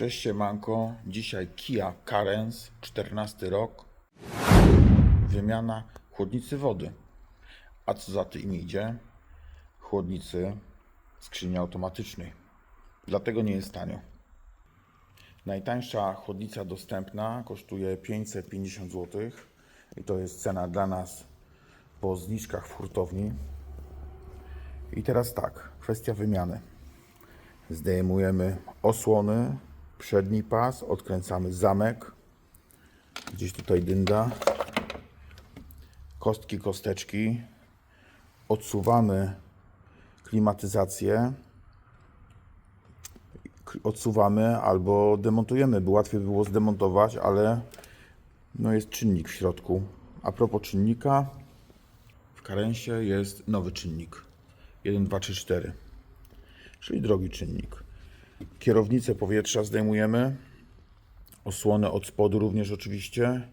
Cześć siemanko, dzisiaj Kia Carens, 14 rok, wymiana chłodnicy wody. A co za tym idzie? Chłodnicy skrzyni automatycznej. Dlatego nie jest tanio. Najtańsza chłodnica dostępna kosztuje 550 zł i to jest cena dla nas po zniżkach w hurtowni. I teraz tak, kwestia wymiany. Zdejmujemy osłony, przedni pas, odkręcamy zamek, gdzieś tutaj dynda, kostki, kosteczki, odsuwamy klimatyzację, odsuwamy albo demontujemy, by łatwiej było zdemontować, ale no jest czynnik w środku. A propos czynnika, w karensie jest nowy czynnik. 1, 2, 3, 4 czyli drogi czynnik. Kierownicę powietrza zdejmujemy, osłonę od spodu również oczywiście,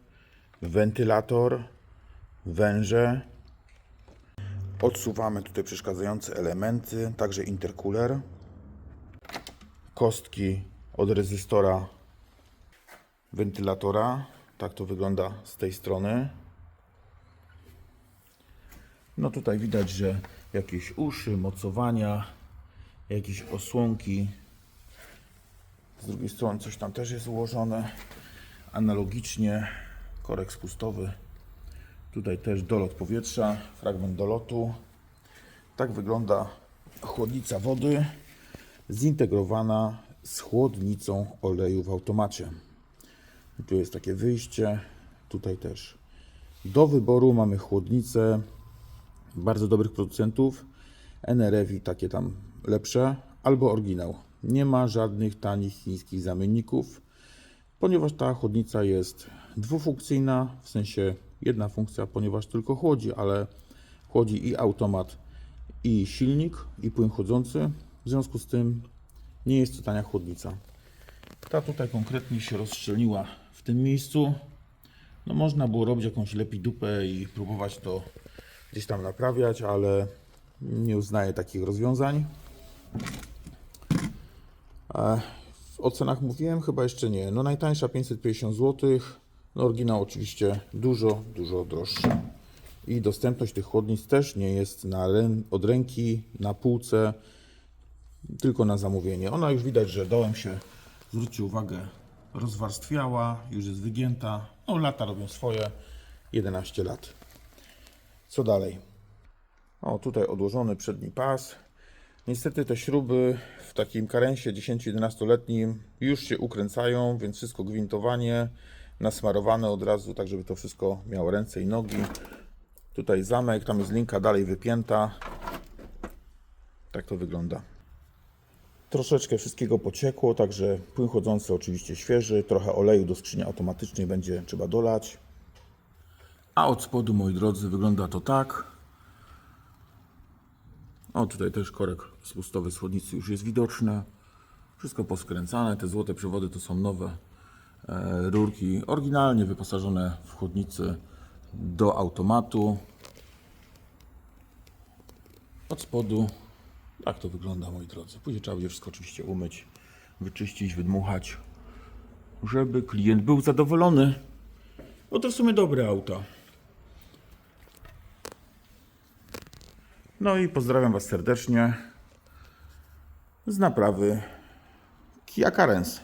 wentylator, węże. Odsuwamy tutaj przeszkadzające elementy, także intercooler, kostki od rezystora wentylatora. Tak to wygląda z tej strony. No tutaj widać, że jakieś uszy, mocowania, jakieś osłonki. Z drugiej strony coś tam też jest ułożone. Analogicznie korek spustowy. Tutaj też dolot powietrza, fragment dolotu. Tak wygląda chłodnica wody zintegrowana z chłodnicą oleju w automacie. I tu jest takie wyjście, tutaj też. Do wyboru mamy chłodnicę bardzo dobrych producentów. NRF takie tam lepsze, albo oryginał. Nie ma żadnych tanich chińskich zamienników, ponieważ ta chłodnica jest dwufunkcyjna, w sensie jedna funkcja, ponieważ tylko chłodzi, ale chłodzi i automat, i silnik, i płyn chłodzący. W związku z tym nie jest to tania chłodnica. Ta tutaj konkretnie się rozstrzeliła w tym miejscu. No można było robić jakąś lepiej dupę i próbować to gdzieś tam naprawiać, ale nie uznaję takich rozwiązań. E, O cenach mówiłem? Chyba jeszcze nie. No najtańsza 550 zł. No oryginał oczywiście dużo, dużo droższy. I dostępność tych chłodnic też nie jest na od ręki, na półce, tylko na zamówienie. Ona już widać, że dołem się, zwróćcie uwagę, rozwarstwiała, już jest wygięta. No lata robią swoje, 11 lat. Co dalej? O, tutaj odłożony przedni pas. Niestety te śruby w takim karensie 10-11-letnim już się ukręcają, więc wszystko gwintowanie, nasmarowane od razu, tak żeby to wszystko miało ręce i nogi. Tutaj zamek, tam jest linka dalej wypięta. Tak to wygląda. Troszeczkę wszystkiego pociekło, także płyn chodzący oczywiście świeży, trochę oleju do skrzyni automatycznej będzie trzeba dolać. A od spodu, moi drodzy, wygląda to tak. O, tutaj też korek spustowy z chłodnicy już jest widoczny. Wszystko poskręcane. Te złote przewody to są nowe e, rurki, oryginalnie wyposażone w chłodnicy do automatu. Od spodu tak to wygląda, moi drodzy. Później trzeba będzie wszystko oczywiście umyć, wyczyścić, wydmuchać, żeby klient był zadowolony. No to w sumie dobre auto. No i pozdrawiam Was serdecznie z naprawy Kia Carens.